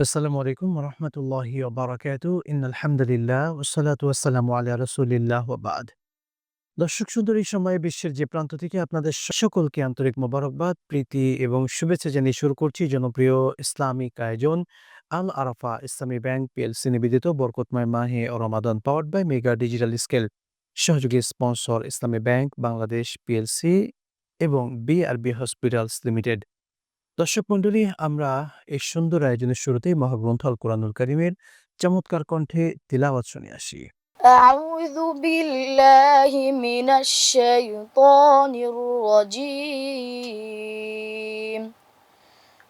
আসসালামু আলাইকুম রহমতুল্লাহি বারাকাতু ইনালহামদুলিল্লাহ ওসালাতু আসসালামু আলা রসুলিল্লাহ বাদ। দর্শক সুন্দর এই সময়ে বিশ্বের যে প্রান্ত থেকে আপনাদের সকলকে আন্তরিক মোবারকবাদ, প্রীতি এবং শুভেচ্ছা জানিয়ে শুরু করছি জনপ্রিয় ইসলামিক আয়োজন আল আরাফা ইসলামী ব্যাংক পিএলসি নিবেদিত বরকতময় মাহে ও রমাদান powered by mega digital scale সহযোগী sponsor Islami bank, Bangladesh PLC এবং বিআরবি হসপিটালস লিমিটেড দর্শক মন্ডলী আমরা এই সুন্দর আয়োজনের শুরুতেই মহাগ্রন্থ আল কোরআনুল করিমের চমৎকার কণ্ঠে তিলাওয়াত শুনে আসি أعوذ بالله من الشيطان الرجيم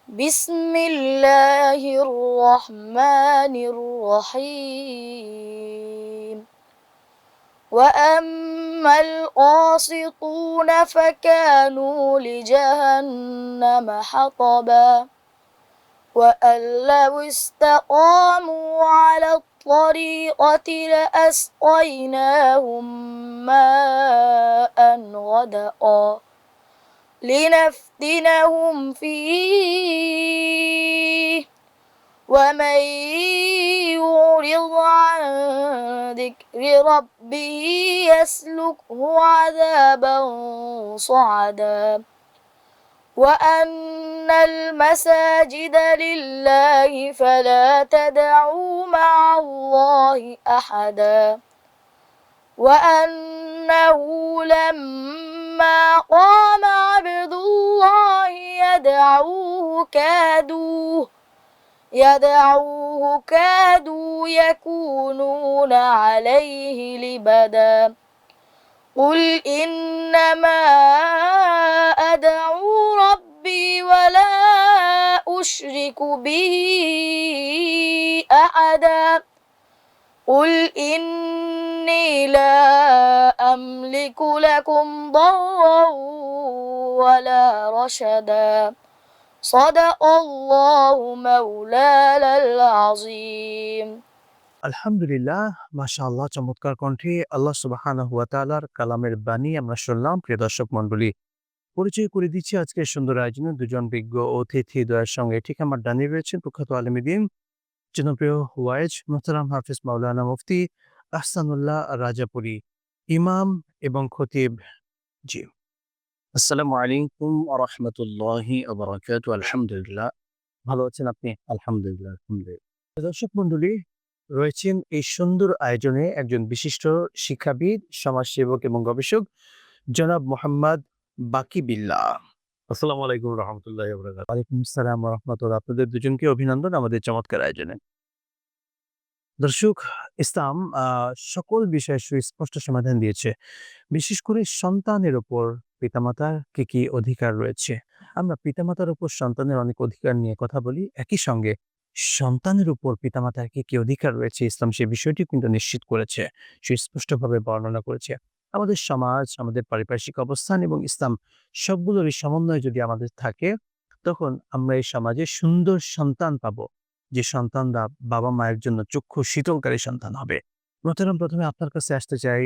بسم الله الرحمن الرحيم وأما القاسطون فكانوا لجهنم حطبا وأن لو استقاموا على الطريقة لأسقيناهم ماء غدقا لنفتنهم فيه ومن يعرض عن ذكر ربه يسلكه عذابا صعدا وأن المساجد لله فلا تدعوا مع الله أحدا وأنه لما قام عبد الله يدعوه كادوه يدعوه كادوا يكونون عليه لبدا. قل إنما أدعو ربي ولا أشرك به أحدا. قل إني لا أملك لكم ضرا ولا رشدا. صدق الله مولانا العظيم আলহামদুলিল্লাহ মাশাআল্লাহ চমৎকার কণ্ঠে আল্লাহ সুবাহানা হুয়া তালার কালামের বাণী আমরা শুনলাম প্রিয় দর্শক মন্ডলী পরিচয় করে দিচ্ছি আজকে সুন্দর আয়োজনে দুজন বিজ্ঞ অতিথি দয়ের সঙ্গে ঠিক আমার ডানি রয়েছেন প্রখ্যাত আলমীদিন জনপ্রিয় ওয়াইজ মোহতারাম হাফিজ মাওলানা মুফতি আহসানুল্লাহ রাজাপুরি ইমাম এবং খতিব জি আসসালামু আলাইকুম রহমতুল্লাহি আলহামদুলিল্লাহ। ভালো আছেন আপনি? আলহামদুলিল্লাহ আলহামদুলিল্লাহ। দর্শক মন্ডলী রয়েছেন এই সুন্দর আয়োজনে একজন বিশিষ্ট শিক্ষাবিদ সমাজসেবক এবং গবেষক জনাব মোহাম্মদ বাকি বিল্লাহ আসসালামু আলাইকুম রহমতুল্লাহ বরকাত ওয়ালাইকুম আসসালাম রহমতুল্লাহ। আপনাদের দুজনকে অভিনন্দন আমাদের চমৎকার আয়োজনে। দর্শক, ইসলাম সকল বিষয়ে সুস্পষ্ট সমাধান দিয়েছে। বিশেষ করে সন্তানের ওপর পিতামাতার কি কি অধিকার রয়েছে? আমরা পিতামাতার উপর সন্তানের অনেক অধিকার নিয়ে কথা বলি, একই সঙ্গে সন্তানের উপর পিতামাতার কি কি অধিকার রয়েছে? ইসলাম সে বিষয়টি কিন্তু নিশ্চিত করেছে, সুস্পষ্টভাবে বর্ণনা করেছে। আমাদের সমাজ, আমাদের পারিপার্শ্বিক অবস্থান এবং ইসলাম সবগুলোরই সমন্বয় যদি আমাদের থাকে, তখন আমরা এই সমাজে সুন্দর সন্তান পাবো। যে সন্তানরা বাবা মায়ের জন্য চক্ষু শীতলকারী সন্তান হবে। মোহতারাম, প্রথমে আপনার কাছে আসতে চাই,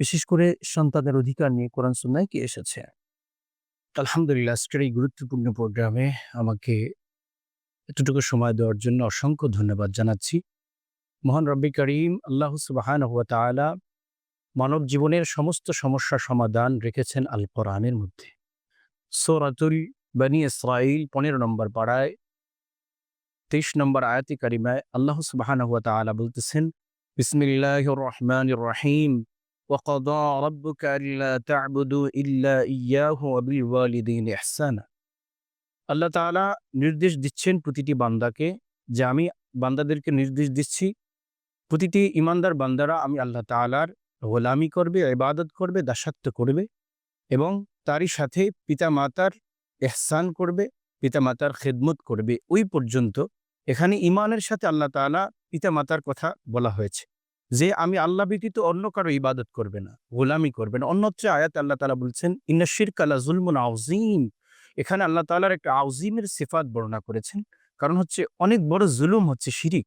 বিশেষ করে সন্তানের অধিকার নিয়ে কোরআন সুন্নায় কি এসেছে? আলহামদুলিল্লাহ, আজকের এই গুরুত্বপূর্ণ প্রোগ্রামে আমাকে এতটুকু সময় দেওয়ার জন্য অসংখ্য ধন্যবাদ জানাচ্ছি। মহান রব্বি করিম, আল্লাহ সুবাহান হুয়া মানব জীবনের সমস্ত সমস্যার সমাধান রেখেছেন আল কোরআনের মধ্যে। সোরাতুল বনি ইসরাইল পনেরো নম্বর পাড়ায় তেইশ নম্বর আয়াতি কারিমায় আল্লাহ সুবাহান হুয়া তাআলা বলতেছেন বিসমিল্লাহ রহমান রহিম وقضى ربك ألا تعبدوا إلا إياه وبالوالدين إحسانا আল্লাহ তাআলা নির্দেশ দিচ্ছেন প্রতিটি বান্দাকে যে আমি বান্দাদেরকে নির্দেশ দিচ্ছি প্রতিটি ইমানদার বান্দারা আমি আল্লাহ তাআলার গোলামি করবে ইবাদত করবে দাসত্ব করবে এবং তারই সাথে পিতা মাতার এহসান করবে পিতা মাতার খেদমত করবে ওই পর্যন্ত এখানে ইমানের সাথে আল্লাহ তাআলা পিতা মাতার কথা বলা হয়েছে যে, আমি আল্লাহ ব্যতীত অন্য কারও ইবাদত করবে না, গোলামি করবে না। অন্যত্র আয়াত আল্লাহ তালা বলছেন, ইন্না শিরক আলা জুলমুন আউজিম এখানে আল্লাহ তাআলার একটা আউজিমের সিফাত বর্ণনা করেছেন, কারণ হচ্ছে অনেক বড় জুলুম হচ্ছে শিরিক।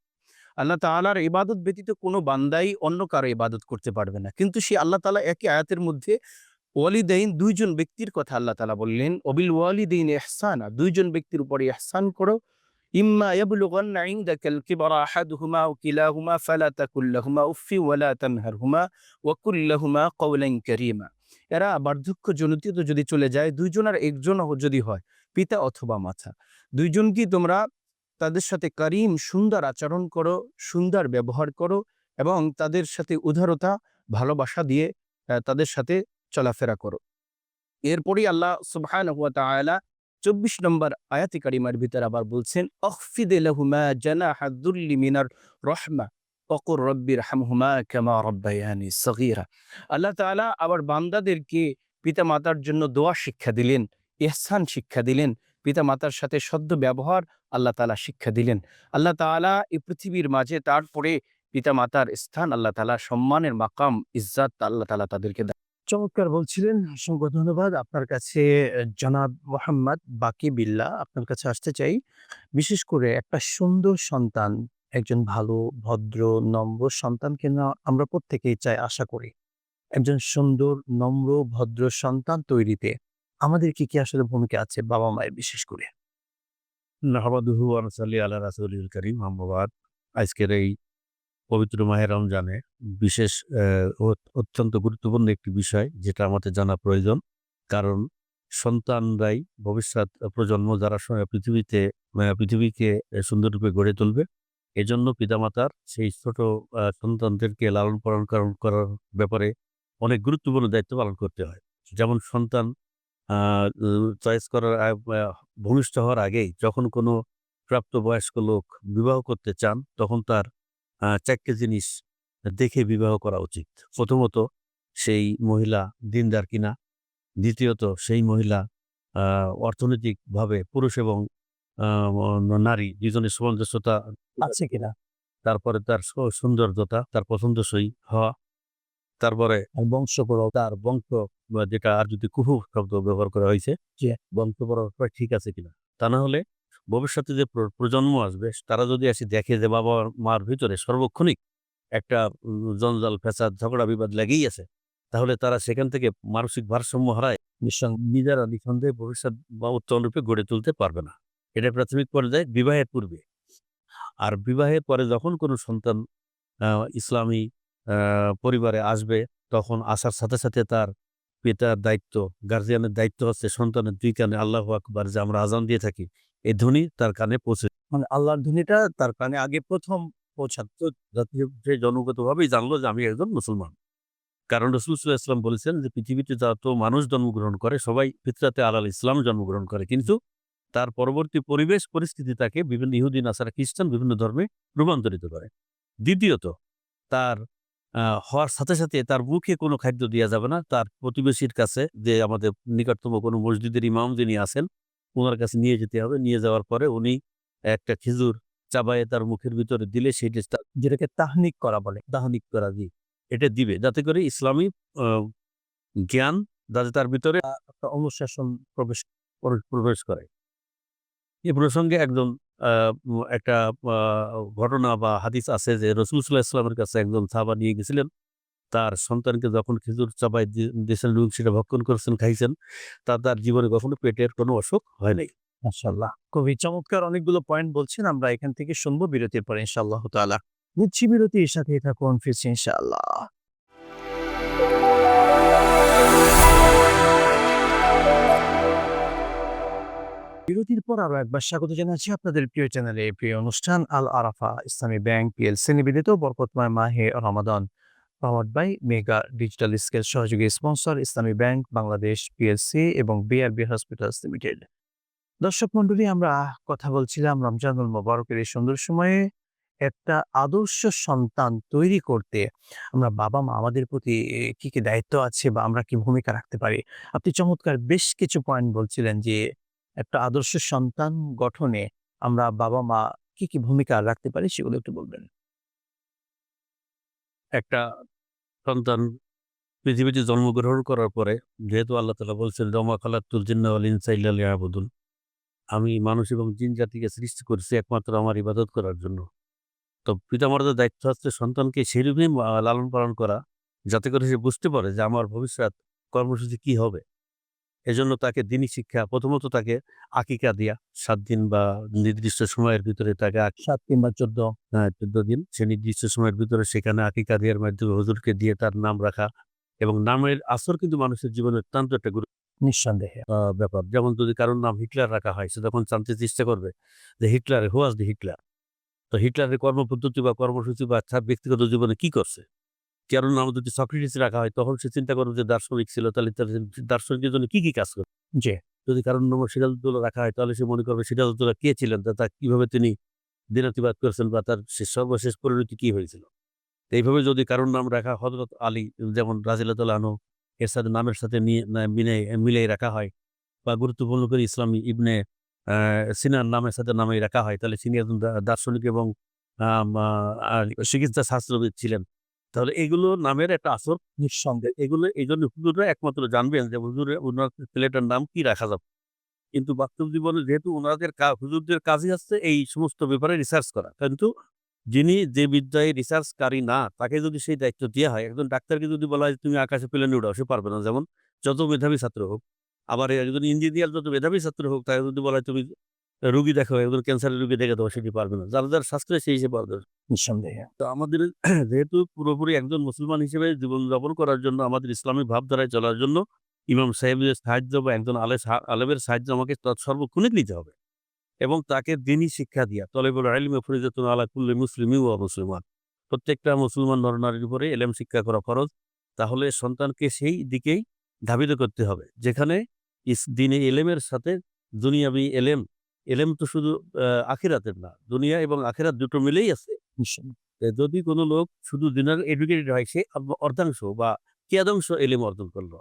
আল্লাহ তাআলার ইবাদত ব্যতীত কোনো বান্দাই অন্য কারও ইবাদত করতে পারবে না। কিন্তু সে আল্লাহ তাআলা একই আয়াতের মধ্যে, ওয়ালিদাইন, দুইজন ব্যক্তির কথা আল্লাহ তালা বললেন অবিল ওয়ালিদাইন ইহসানা, দুইজন ব্যক্তির উপরে এহসান করো ইম্মা ইয়াবলুগান্না ইনদাকাল কিবরা আহাদুহুমা আও কিলাহুমা ফালা তাকুল লাহুমা উফফি ওয়ালা তানহারহুমা ওয়া কুল লাহুমা কওলান কারীমা এরা বার্ধক্যজনিত যদি চলে যায় দুইজনের একজন যদি হয়, পিতা অথবা মাতা দুইজনকেই তোমরা তাদের সাথে কারিম, সুন্দর আচরণ করো, সুন্দর ব্যবহার করো এবং তাদের সাথে উদারতা, ভালোবাসা দিয়ে তাদের সাথে চলাফেরা করো। এরপরই আল্লাহ সুবহানাহু ওয়া তাআলা চব্বিশ নম্বর আয়াতি কারিমার ভিতরে আবার বলছেন, অখফিদে লাহুমা জানাহা দুল্লি মিনার রহমা অকুর রব্বির হামহুমা কামা রব্বায়ানি সগীরা আল্লাহ তাআলা আবার বান্দাদেরকে পিতা মাতার জন্য দোয়া শিক্ষা দিলেন, ইহসান শিক্ষা দিলেন পিতা মাতার সাথে সদ্য ব্যবহার আল্লাহ তাআলা শিক্ষা দিলেন আল্লাহ তাআলা এই পৃথিবীর মাঝে তারপরে পিতা মাতার স্থান আল্লাহ তাআলা সম্মানের মাকাম, ইজ্জাত আল্লাহ তালা তাদেরকে। চমৎকার বলছিলেন। অসংখ্য ধন্যবাদ। আপনার কাছে জনাব মোহাম্মদ বাকি বিল্লা আপনার কাছে আসতে চাই। বিশেষ করে একটা সুন্দর সন্তান, একজন ভালো, ভদ্র, নম্র সন্তানকে না আমরা প্রত্যেকেই চাই, আশা করি। একজন সুন্দর, নম্র, ভদ্র সন্তান তৈরিতে আমাদের কি কি আসলে ভূমিকা আছে বাবা মায়ের বিশেষ করে? নাহমাদুহু আনসাল্লি আল্লাহ রাসুল করিম আজকের এই পবিত্র মাহের রমজানে বিশেষ অত্যন্ত গুরুত্বপূর্ণ একটি বিষয় যেটা আমাদের জানা প্রয়োজন। কারণ সন্তানরাই ভবিষ্যৎ প্রজন্ম যারা পৃথিবীতে পৃথিবীকে সুন্দররূপে গড়ে তুলবে, এজন্য পিতামাতার সেই ছোট সন্তানদেরকে লালন পালন করার- করার ব্যাপারে অনেক গুরুত্বপূর্ণ দায়িত্ব পালন করতে হয়। যেমন সন্তান চয়েস করার ভূমিষ্ঠ হওয়ার আগেই যখন কোনো প্রাপ্তবয়স্ক লোক বিবাহ করতে চান, তখন তার চারটে জিনিস দেখে বিবাহ করা উচিত। প্রথমত সেই মহিলা দিনদার কিনা। দ্বিতীয়ত সেই মহিলা অর্থনৈতিকভাবে পুরুষ এবং নারী দুজনের সামঞ্জস্যতা আছে কিনা? তারপরে তার সৌন্দর্যতা তার পছন্দসই হওয়া। তারপরে আর বংশ করো তার বংশ যেটা আর যদি কুহু শব্দ ব্যবহার করা হয়েছে জি। বংশ পরম্পরা ঠিক আছে কিনা? তা না হলে ভবিষ্যতে যে প্রজন্ম আসবে, তারা যদি এসে দেখে যে বাবা মার ভিতরে সর্বক্ষণিক একটা জঞ্জাল ফেসাদ ঝগড়া, বিবাদ লেগেই আছে, তাহলে তারা সেখান থেকে মানসিক ভারসাম্য হারায় নিজেরা নিঃসন্দেহে ভবিষ্যৎ বা উত্তম রূপে গড়ে তুলতে পারবে না। এটা প্রাথমিক পর্যায়ে বিবাহের পূর্বে। আর বিবাহের পরে যখন কোনো সন্তান ইসলামী পরিবারে আসবে, তখন আসার সাথে সাথে তার পিতার দায়িত্ব গার্জিয়ানের দায়িত্ব হচ্ছে সন্তানের দুই কানে আল্লাহ আকবার যে আমরা আজান দিয়ে থাকি। এই ধ্বনি তার কানে পৌঁছে মানে আল্লাহর ধ্বনিটা তার কানে আগে প্রথম পৌঁছাত। সে জন্মগতভাবেই জানলো যে আমি একজন মুসলমান। কারণ রসুল ইসলাম বলেছেন যে পৃথিবীতে যত মানুষ জন্মগ্রহণ করে, সবাই ফিতরাতে আলাল ইসলাম জন্মগ্রহণ করে। কিন্তু তার পরবর্তী পরিবেশ পরিস্থিতি তাকে বিভিন্ন ইহুদি, নাসারা, খ্রিস্টান বিভিন্ন ধর্মে রূপান্তরিত করে। দ্বিতীয়ত, তার হওয়ার সাথে সাথে তার মুখে কোনো খাদ্য দেওয়া যাবে না। তার প্রতিবেশীর কাছে যে আমাদের নিকটতম কোনো মসজিদের ইমাম যিনি আছেন ওনার কাছে নিয়ে যেতে হবে। নিয়ে যাওয়ার পরে উনি একটা খেজুর চাবায়ে তার মুখের ভিতরে দিলে সেইটা যেটাকে তাহনিক করা বলে দাহনিক করা দিয়ে এটা দিবে। যাতে করে ইসলামী জ্ঞান যাতে তার ভিতরে একটা অনুশাসন প্রবেশ প্রবেশ করে। এ প্রসঙ্গে একজন একটা ঘটনা বা হাদিস আছে যে রসুল সাল্লাহ ইসলামের কাছে একজন সাহাবা নিয়ে গেছিলেন। তার সন্তানকে যখন খেজুর চাপাই দিয়েছেন এবং সেটা ভক্ষণ করেছেন, খাইছেন, তা তার জীবনে কখনো পেটের কোনো অসুখ হয় নাই। মাশাল্লাহ খুবই চমৎকার অনেকগুলো পয়েন্ট বলছেন, আমরা এখান থেকে শুনব বিরতির পরে ইনশাআল্লাহ তাআলা। নিচ্ছি বিরতির সাথেই থাকুন, ফিরছি ইনশাআল্লাহ। বিরতির পর আরও একবার স্বাগত জানাচ্ছি আপনাদের প্রিয় চ্যানেলে প্রিয় অনুষ্ঠান, আল আরাফা, ইসলামী ব্যাংক পিএলসি নিবেদিত বরকতময় মাহে রমাদান। Powered by mega digital scale সহযোগী sponsor Islami bank Bangladesh PLC এবং বিআরবি হসপিটালস লিমিটেড দর্শক মন্ডলী আমরা কথা বলছিলাম রমজানুল মোবারকের এই সুন্দর সময়ে একটা আদর্শ সন্তান তৈরি করতে। আমরা বাবা মা আমাদের প্রতি কি কি দায়িত্ব আছে বা আমরা কি ভূমিকা রাখতে পারি? আপনি চমৎকার বেশ কিছু পয়েন্ট বলছিলেন যে একটা আদর্শ সন্তান গঠনে আমরা বাবা মা কি কি ভূমিকা রাখতে পারি সেগুলো একটু বলবেন। একটা সন্তান পৃথিবীতে জন্মগ্রহণ করার পরে, যেহেতু আল্লাহ তালা বলছেন রমা খালা জিন্না ওয়াল ইনসা ইল্লা আমি মানুষ এবং জিন জাতিকে সৃষ্টি করেছি একমাত্র আমার ইবাদত করার জন্য। তো পিতামাতার দায়িত্ব হচ্ছে সন্তানকে সেরূপে লালন পালন করা, যাতে করে সে বুঝতে পারে যে আমার ভবিষ্যৎ কর্মসূচি কি হবে। এজন্য তাকে দিনী শিক্ষা প্রথমত তাকে আকিকা দিয়া সাত দিন বা নির্দিষ্ট সময়ের ভিতরে তাকে সাত কিংবা চোদ্দ। হ্যাঁ চোদ্দ দিন। সে নির্দিষ্ট সময়ের ভিতরে সেখানে আকিকা দেওয়ার মাধ্যমে হুজুরকে দিয়ে তার নাম রাখা এবং নামের আসর কিন্তু মানুষের জীবনে অত্যন্ত একটা গুরু নিঃসন্দেহে। ব্যাপার। যেমন যদি কারোর নাম হিটলার রাখা হয় সে তখন জানতে চেষ্টা করবে যে হিটলার হু আজ দি হিটলার? তো হিটলারের কর্মপদ্ধতি বা কর্মসূচি বা তার ব্যক্তিগত জীবনে কি করছে? কারোর নাম যদি সক্রেটিস রাখা হয় তখন সে চিন্তা করবে যে দার্শনিক ছিল তাহলে তার দার্শনিকের জন্য কি কি কাজ করে জি। যদি কারোর নাম সিরাজউদ্দৌলা রাখা হয় তাহলে সে মনে করবে সিরাজউদ্দৌলা কে ছিলেন তা কীভাবে তিনি দিনাতিবাদ করেছেন বা তার সে সর্বশেষ পরিণতি কি হয়েছিল? এইভাবে যদি কারোর নাম রাখা হজরত আলী যেমন রাজিল্লাহ আনু এর সাথে নামের সাথে মিলে মিলিয়ে রাখা হয় বা গুরুত্বপূর্ণ করে ইসলামী ইবনে আহ, সিনার নামের সাথে নামে রাখা হয় তাহলে তিনি একজন দার্শনিক এবং চিকিৎসা শাস্ত্রবিদ ছিলেন। তাহলে এগুলো নামের একটা আসর নিঃসন্দেহে। এগুলো, এই জন্য হুজুররা একমাত্র জানবেন যে হুজুরের ওনার ছেলেটার নাম কি রাখা যাবে। কিন্তু বাস্তব জীবনে যেহেতু ওনাদের হুজুরদের কাজই হচ্ছে এই সমস্ত ব্যাপারে রিসার্চ করা। কিন্তু যিনি যে বিদ্যায় রিসার্চকারী না, তাকে যদি সেই দায়িত্ব দেওয়া হয়, একজন ডাক্তারকে যদি বলা হয় তুমি আকাশে প্লেনে উঠাও সে পারবে না। যেমন যত মেধাবী ছাত্র হোক, আবার একজন ইঞ্জিনিয়ার যত মেধাবী ছাত্র হোক, তাকে যদি বলা হয় তুমি রুগী দেখো একজন ক্যান্সারের রুগী দেখে দেবো সেটি পারবে না। যারা যার শাস্ত্রে সেই হিসেবে পারবে নিঃসন্দেহে। তো আমাদের যেহেতু পুরোপুরি একজন মুসলমান হিসেবে জীবনযাপন করার জন্য আমাদের ইসলামিক ভাবধারায় চলার জন্য ইমাম সাহেবের সাহায্য বা একজন আলে আলেমের সাহায্য আমাকে তৎ সর্বক্ষণিক নিতে হবে এবং তাকে দিনই শিক্ষা দিয়া তলেবুল আলিমে ফরিজাতুন আলা কুল্লি মুসলিমি ও মুসলমান প্রত্যেকটা মুসলমান নরনারীর উপরে এলেম শিক্ষা করা ফরজ তাহলে সন্তানকে সেই দিকেই ধাবিত করতে হবে যেখানে ইস দিনে এলেমের সাথে দুনিয়াবি এলেম এলেম তো শুধু আখিরাতের না দুনিয়া এবং আখিরাত দুটো মিলেই আছে। যদি কোনো লোক শুধু দিনার এডুকেটেড হয় সে অর্ধ- অর্ধাংশ বা কিয়াদাংশ এলেম অর্জন করল।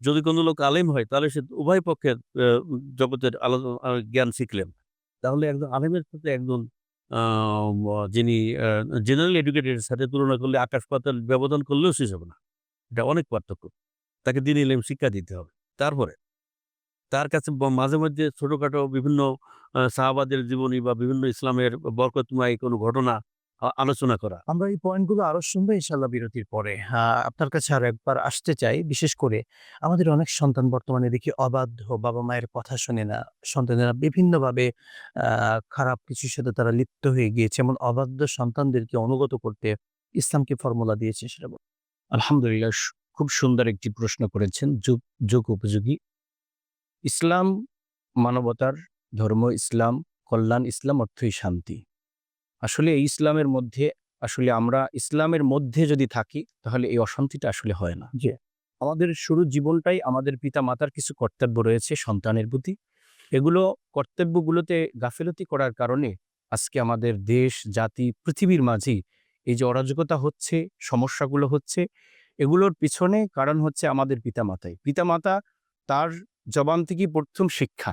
যদি কোনো লোক আলেম হয় তাহলে সে উভয় পক্ষের জগতের আলো- জ্ঞান শিখলেন। তাহলে একজন আলেমের সাথে একজন যিনি জেনারেল এডুকেটেডের সাথে তুলনা করলে আকাশ পাতাল ব্যবধান করলেও শেষ হবে না। এটা অনেক পার্থক্য। তাকে দিন এলেম শিক্ষা দিতে হবে। তারপরে তার কাছে মাঝে মধ্যে ছোটখাটো বিভিন্ন সাহাবাদের জীবনী বা বিভিন্ন ইসলামের বরকতময় কোনো ঘটনা আলোচনা করা। আমরা এই পয়েন্টগুলো আরও শুনব ইনশাল্লাহ বিরতির পরে। আহ, আপনার কাছে আরও একবার আসতে চাই বিশেষ করে আমাদের অনেক সন্তান বর্তমানে দেখি অবাধ্য বাবা মায়ের কথা শোনে না। সন্তানেরা বিভিন্নভাবে আহ খারাপ কিছুর সাথে তারা লিপ্ত হয়ে গিয়েছে। এমন অবাধ্য সন্তানদেরকে অনুগত করতে ইসলামকে ফর্মুলা দিয়েছে সেটা। আলহামদুলিল্লাহ খুব সুন্দর একটি প্রশ্ন করেছেন। যুগ যুগ উপযোগী ইসলাম মানবতার ধর্ম ইসলাম কল্যাণ ইসলাম অর্থই শান্তি। আসলে এই ইসলামের মধ্যে আসলে আমরা ইসলামের মধ্যে যদি থাকি তাহলে এই অশান্তিটা আসলে হয় না। যে আমাদের শুরু জীবনটাই আমাদের পিতা মাতার কিছু কর্তব্য রয়েছে সন্তানের প্রতি। এগুলো কর্তব্যগুলোতে গাফিলতি করার কারণে আজকে আমাদের দেশ জাতি পৃথিবীর মাঝে এই যে অরাজকতা হচ্ছে সমস্যাগুলো হচ্ছে এগুলোর পিছনে কারণ হচ্ছে আমাদের পিতামাতাই। পিতামাতা তার জবান থেকে প্রথম শিক্ষা।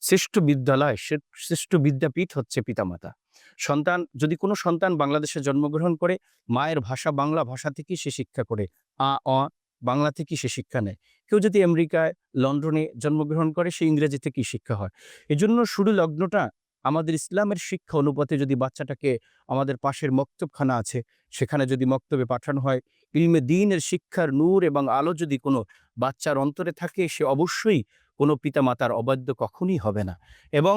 শ্রেষ্ঠ বিদ্যালয় শ্রে- শ্রেষ্ঠ বিদ্যাপীঠ হচ্ছে পিতামাতা। সন্তান, যদি কোনো সন্তান বাংলাদেশে জন্মগ্রহণ করে, মায়ের ভাষা বাংলা ভাষা থেকেই সে শিক্ষা করে। আ, অ, বাংলা থেকেই সে শিক্ষা নেয়। কেউ যদি আমেরিকায়, লন্ডনে জন্মগ্রহণ করে, সে ইংরেজি থেকেই শিক্ষা হয়। এজন্য শুরু লগ্নটা আমাদের ইসলামের শিক্ষা অনুপাতে যদি বাচ্চাটাকে আমাদের পাশের মক্তবখানা আছে, সেখানে যদি মক্তবে পাঠানো হয় ইলমে দিনের শিক্ষার নূর এবং আলো যদি কোনো বাচ্চার অন্তরে থাকে, সে অবশ্যই কোনো পিতামাতার অবাধ্য কখনই হবে না। এবং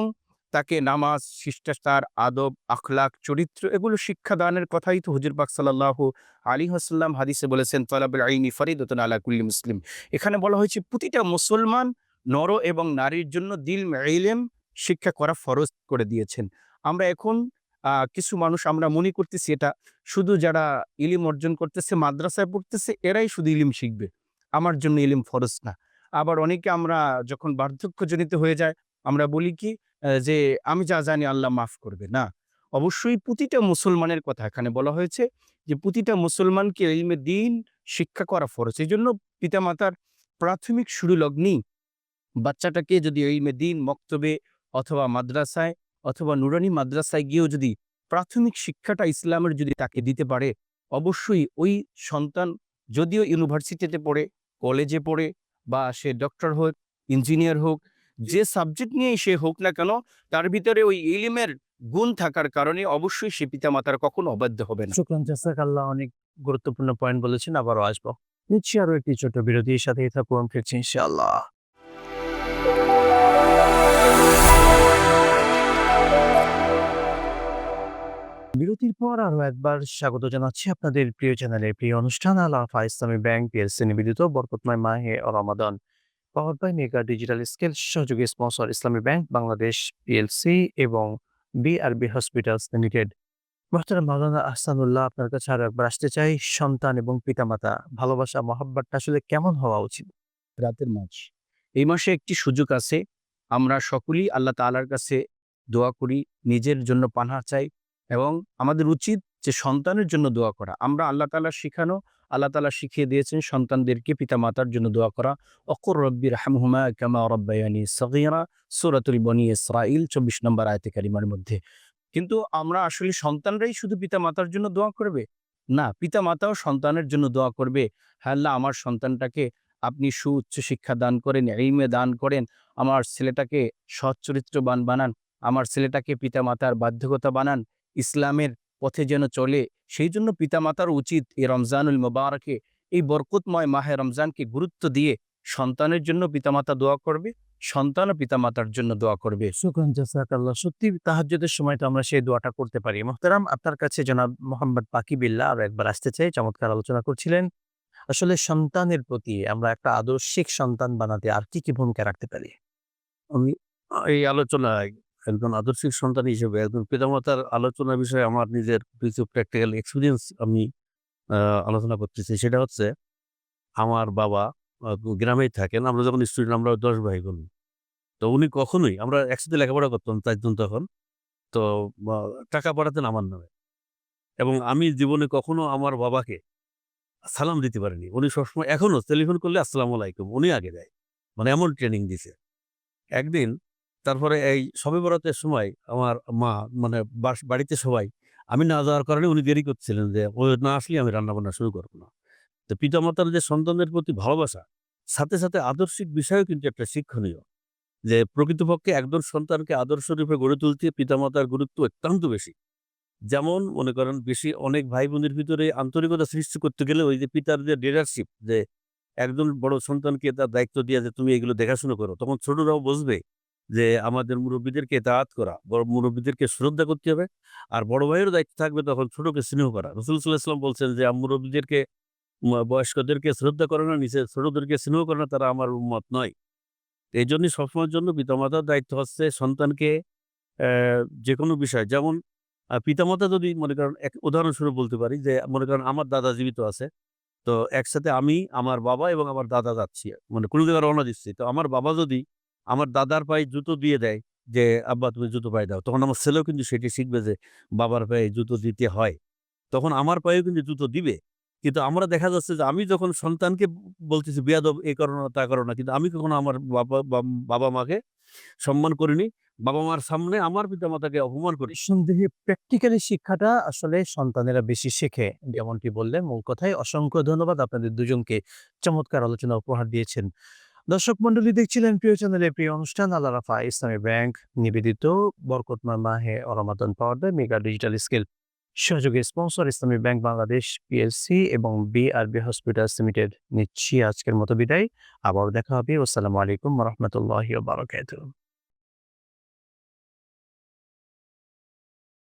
তাকে নামাজ, শিষ্টাচার, আদব আখলাক চরিত্র এগুলো শিক্ষাদানের কথাই তো হুজুর পাক সাল্লাহ আলী হাসাল্লাম হাদিসে বলেছেন, তলাবুল আইনি ফরিদতন আলা কুল্লি মুসলিম। এখানে বলা হয়েছে, প্রতিটা মুসলমান নর এবং নারীর জন্য দিল ইলেম শিক্ষা করা ফরজ করে দিয়েছেন। আমরা এখন কিছু মানুষ আমরা মনে করতেছি এটা। শুধু যারা ইলিম অর্জন করতেছে, মাদ্রাসায় পড়তেছে, এরাই শুধু ইলিম শিখবে। আমার জন্য ইলিম ফরজ না। আবার অনেকে আমরা যখন বার্ধক্যজনিত হয়ে যায়, আমরা বলি কি যে আমি যা জানি আল্লাহ মাফ করবে। না, অবশ্যই প্রতিটা মুসলমানের কথা এখানে বলা হয়েছে যে, প্রতিটা মুসলমানকে ইলমে দিন, শিক্ষা করা ফরজ। এই জন্য পিতামাতার প্রাথমিক শুরু লগ্নেই বাচ্চাটাকে যদি ইলমে দিন, মক্তবে অথবা মাদ্রাসায় অথবা নুরানি মাদ্রাসায় গিয়েও যদি প্রাথমিক শিক্ষাটা ইসলামের যদি তাকে দিতে পারে, অবশ্যই ওই সন্তান যদিও ইউনিভার্সিটিতে পড়ে, কলেজে পড়ে বা সে ডক্টর হোক, ইঞ্জিনিয়ার হোক, যে সাবজেক্ট নিয়েই সে হোক না কেন, তার ভিতরে ওই ইলিমের গুণ থাকার কারণে অবশ্যই সে পিতামাতার কখনো অবাধ্য হবে না। শুক্রান জাসাক আল্লাহ অনেক গুরুত্বপূর্ণ পয়েন্ট বলেছেন, আবারও আসব। নিচ্ছি আরও একটি ছোট বিরতির সাথে থাকুন, ফিরছি ইনশাআল্লাহ। বিরতির পর আরও একবার স্বাগত জানাচ্ছি আপনাদের প্রিয় চ্যানেলের প্রিয় অনুষ্ঠান, আল আফা ইসলামী ব্যাংক, পিএলসি নিবেদিত বরকতময় মাহে রমাদান। Power by mega digital scale সহযোগী sponsor Islami bank, Bangladesh PLC এবং বিআরবি হসপিটালস লিমিটেড মোহতারাম মাওলানা আহসানুল্লাহ আপনার কাছে আরও একবার আসতে চাই। সন্তান এবং পিতামাতা, ভালোবাসা, মহাব্বাতটা আসলে কেমন হওয়া উচিত? রাতের মাঝ। এই মাসে একটি সুযোগ আছে। আমরা সকলেই আল্লাহ তাআলার কাছে দোয়া করি, নিজের জন্য পানা চাই। এবং আমাদের উচিত যে সন্তানের জন্য দোয়া করা। আমরা আল্লাহ তাআলা শিখানো, আল্লাহ তাআলা শিখিয়ে দিয়েছেন সন্তানদেরকে, পিতামাতার জন্য দোয়া করা। অকর রব্বির হামহুমা কামা রব্বায়ানি সগীরা, সূরাতুল বনি ইসরাইল চব্বিশ নম্বর আয়তে কারিমার মধ্যে। কিন্তু আমরা আসলে সন্তানরাই শুধু পিতামাতার জন্য দোয়া করবে? না, পিতামাতাও সন্তানের জন্য দোয়া করবে। হ্যাঁ আল্লাহ আমার সন্তানটাকে আপনি সুউচ্চ শিক্ষা দান করেন এইমে দান করেন, আমার ছেলেটাকে সৎ চরিত্রবান বানান, আমার ছেলেটাকে পিতামাতার বাধ্যকতা বানান ইসলামের পথে যেন চলে সেই জন্য পিতামাতার উচিত এই রমজানুল মোবারকে এই বরকতময় মাহে রমজানকে গুরুত্ব দিয়ে সন্তানের জন্য পিতামাতা দোয়া করবে সন্তানও পিতামাতার জন্য দোয়া করবে। জাসাকাল্লাহ সত্যি তাহাজ্জুদের সময় তো আমরা সেই দোয়াটা করতে পারি। মোহতারাম আপনার কাছে জনাব মোহাম্মদ পাকি বিল্লাহ আরও একবার আসতে চাই চমৎকার আলোচনা করছিলেন। আসলে সন্তানের প্রতি আমরা একটা আদর্শিক সন্তান বানাতে আর কি কি ভূমিকা রাখতে পারি? আমি এই আলোচনায় একজন আদর্শিক সন্তান হিসেবে, একজন পিতামাতার আলোচনা বিষয়ে আমার নিজের কিছু প্র্যাকটিক্যাল এক্সপিরিয়েন্স আমি আলোচনা করতেছি। সেটা হচ্ছে, আমার বাবা গ্রামেই থাকেন। আমরা যখন স্টুডেন্ট, আমরা দশ ভাই বোন তো উনি কখনোই, আমরা একসাথে লেখাপড়া করতাম চারজন তখন। তো টাকা পাঠাতেন আমার নামে। এবং আমি জীবনে কখনো আমার বাবাকে সালাম দিতে পারিনি। উনি সবসময়, এখনও টেলিফোন করলে, আসসালামু আলাইকুম। উনি আগে দেয়। মানে এমন ট্রেনিং দিছে। একদিন তারপরে এই সবে বরাতের সময় আমার মা মানে বাড়িতে সবাই, আমি না যাওয়ার কারণে উনি দেরি করছিলেন যে, ও না আসলে আমি রান্না বান্না শুরু করব না। তো পিতামাতার যে সন্তানের প্রতি ভালোবাসা, সাথে সাথে আদর্শিক বিষয়ও কিন্তু একটা শিক্ষণীয়। যে প্রকৃতপক্ষে একজন সন্তানকে আদর্শ রূপে গড়ে তুলতে পিতামাতার গুরুত্ব অত্যন্ত বেশি। যেমন মনে করেন, বেশি অনেক ভাই বোনের ভিতরে আন্তরিকতা সৃষ্টি করতে গেলে ওই যে পিতার যে লিডারশিপ যে একজন বড় সন্তানকে তার দায়িত্ব দিয়ে যে তুমি এগুলো দেখাশোনা করো, তখন ছোটরাও বুঝবে যে আমাদের মুরব্বীদেরকে তাঁত করা, বড় মুরব্বীদেরকে শ্রদ্ধা করতে হবে। আর বড় ভাইয়েরও দায়িত্ব থাকবে তখন ছোটকে স্নেহ করা। রসুল ইসলাম বলছেন যে মুরব্বীদেরকে বয়স্কদেরকে শ্রদ্ধা করে না নিচে ছোটদেরকে স্নেহ করে না, তারা আমার উন্মত নয়। এই জন্যই সবসময়ের জন্য পিতামাতার দায়িত্ব হচ্ছে সন্তানকে যে কোনো বিষয়। যেমন পিতামাতা যদি মনে করেন, এক উদাহরণস্বরূপ বলতে পারি যে, মনে করেন আমার দাদা জীবিত আছে, তো একসাথে আমি, আমার বাবা এবং আমার দাদা যাচ্ছি। মানে কোনো জায়গায় রওনা দিচ্ছি। তো আমার বাবা যদি আমার দাদার পায়ে জুতো দিয়ে দেয় যে, আব্বা, তুমি জুতো পায়ে দাও। তখন আমার ছেলেও কিন্তু সেটি শিখবে যে, বাবার পায়ে জুতো দিতে হয়। তখন আমার পায়েও কিন্তু জুতো দিবে। কিন্তু আমরা দেখা যাচ্ছে যে, আমি যখন সন্তানকে বলতেছি, বিয়াদব এই করো না, তা করো না। কিন্তু আমি কখনো আমার বাবা বাবা মাকে সম্মান করিনি। বাবা মার সামনে আমার পিতা মাতাকে অপমান করি। নিঃসন্দেহে প্র্যাকটিক্যালি শিক্ষাটা আসলে সন্তানেরা বেশি শেখে। যেমনটি বললেন, মূল কথায় অসংখ্য ধন্যবাদ আপনাদের দুজনকে চমৎকার আলোচনা উপহার দিয়েছেন। দর্শক দেখছিলেন প্রিয় চ্যানেলে প্রিয় অনুষ্ঠান আল্লাহ রাফা ইসলামী ব্যাংক, নিবেদিত, বরকতময় মাহে অরমাদন পাওয়ার মেগা ডিজিটাল স্কেল। সহযোগী sponsor Islami bank Bangladesh PLC এবং বিআরবি হসপিটালস লিমিটেড নিচ্ছি আজকের মতো বিদায়। আবার দেখা হবে। আসসালামু আলাইকুম রহমতুল্লাহ বারকাতুহ।